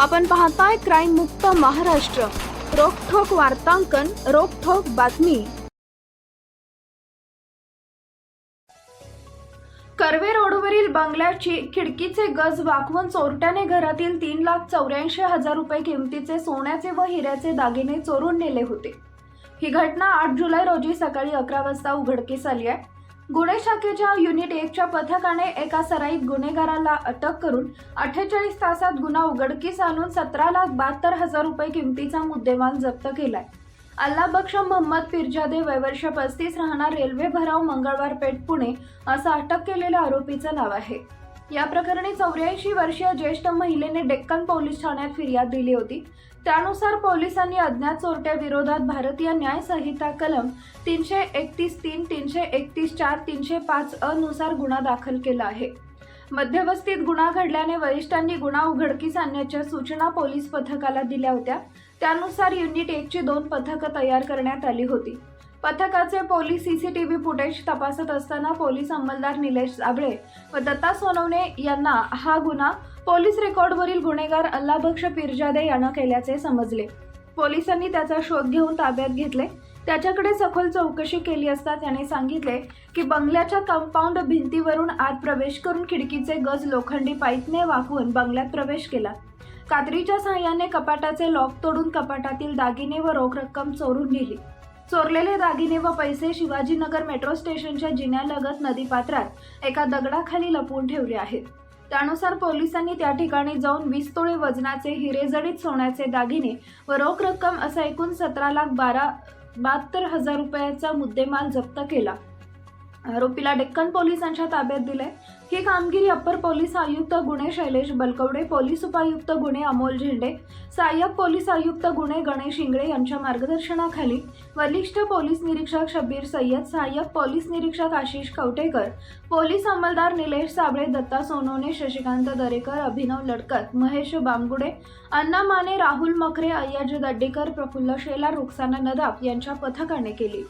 आपण पाहताय क्राईम मुक्त महाराष्ट्र. रोखोक वार्तांकन रोखोक बातमी. कर्वे रोडवरील बंगल्याची खिडकीचे गज वाकवून चोरट्याने घरातील तीन लाख चौऱ्याऐंशी हजार रुपये किमतीचे सोन्याचे व हिऱ्याचे दागिने चोरून नेले होते. ही घटना आठ जुलै रोजी सकाळी अकरा वाजता उघडकीस आली आहे. गुन्हे शाखेच्या युनिट एकच्या पथकाने एका सराईत गुन्हेगाराला अटक करून अठ्ठेचाळीस तासात गुन्हा उघडकीस आणून सतरा लाख बहात्तर हजार रुपये किमतीचा मुद्देमाल जप्त केलाय. अल्ला बक्ष मोहम्मद पिरजादे वयवर्ष पस्तीस राहणार रेल्वे भराव मंगळवार पेठ पुणे असं अटक केलेल्या आरोपीचं नाव आहे. या प्रकरणी चौऱ्याऐंशी वर्षीय ज्येष्ठ महिलेने डेक्कन पोलीस ठाण्यात फिर्याद दिली होती. त्यानुसार पोलिसांनी अज्ञात चोरट्या विरोधात भारतीय न्याय संहिता कलम तीनशे एकतीस तीन तीनशे एकतीस चार तीनशे पाच अ नुसार गुन्हा दाखल केला आहे. मध्यवस्तीत गुन्हा घडल्याने वरिष्ठांनी गुन्हा उघडकीस आणण्याच्या सूचना पोलीस पथकाला दिल्या होत्या. त्यानुसार युनिट एकची दोन पथकं तयार करण्यात आली होती. पथकाचे पोलीस सीसीटीव्ही फुटेज तपासत असताना पोलीस अंमलदार निलेश जाबळे व दत्ता सोनवणे यांना हा गुन्हा पोलीस रेकॉर्डवरील गुन्हेगार अल्लाभक्ष पिरजादे यानं केल्याचे समजले. पोलिसांनी त्याचा शोध घेऊन ताब्यात घेतले. त्याच्याकडे सखोल चौकशी केली असता त्याने सांगितले की बंगल्याच्या कंपाऊंड भिंतीवरून आत प्रवेश करून खिडकीचे गज लोखंडी पाईपने वाकवून बंगल्यात प्रवेश केला. कात्रीच्या सहाय्याने कपाटाचे लॉक तोडून कपाटातील दागिने व रोख रक्कम चोरून नेली. चोरलेले दागिने व पैसे शिवाजीनगर मेट्रो स्टेशनच्या जिन्यालगत नदीपात्रात एका दगडाखाली लपवून ठेवले आहेत. त्यानुसार पोलिसांनी त्या ठिकाणी जाऊन वीस तोळे वजनाचे हिरेजडीत सोन्याचे दागिने व रोख रक्कम असा एकूण सतरा लाख बारा बहात्तर हजार रुपयाचा मुद्देमाल जप्त केला. आरोपीला डेक्कन पोलिसांच्या ताब्यात दिले ही कामगिरी अप्पर पोलीस आयुक्त गुन्हे शैलेश बलकवडे पोलीस उपायुक्त गुन्हे अमोल झेंडे सहाय्यक पोलीस आयुक्त गुन्हे गणेश इंगळे यांच्या मार्गदर्शनाखाली वरिष्ठ पोलीस निरीक्षक शब्बीर सय्यद सहाय्यक पोलीस निरीक्षक आशिष कवटेकर पोलीस अंमलदार निलेश साबळे दत्ता सोनोने शशिकांत दरेकर अभिनव लडकत महेश बामगुडे अण्णा माने राहुल मखरे अय्याज दड्डीकर प्रफुल्ल शेलार रुखसाना नदाप यांच्या पथकाने केली.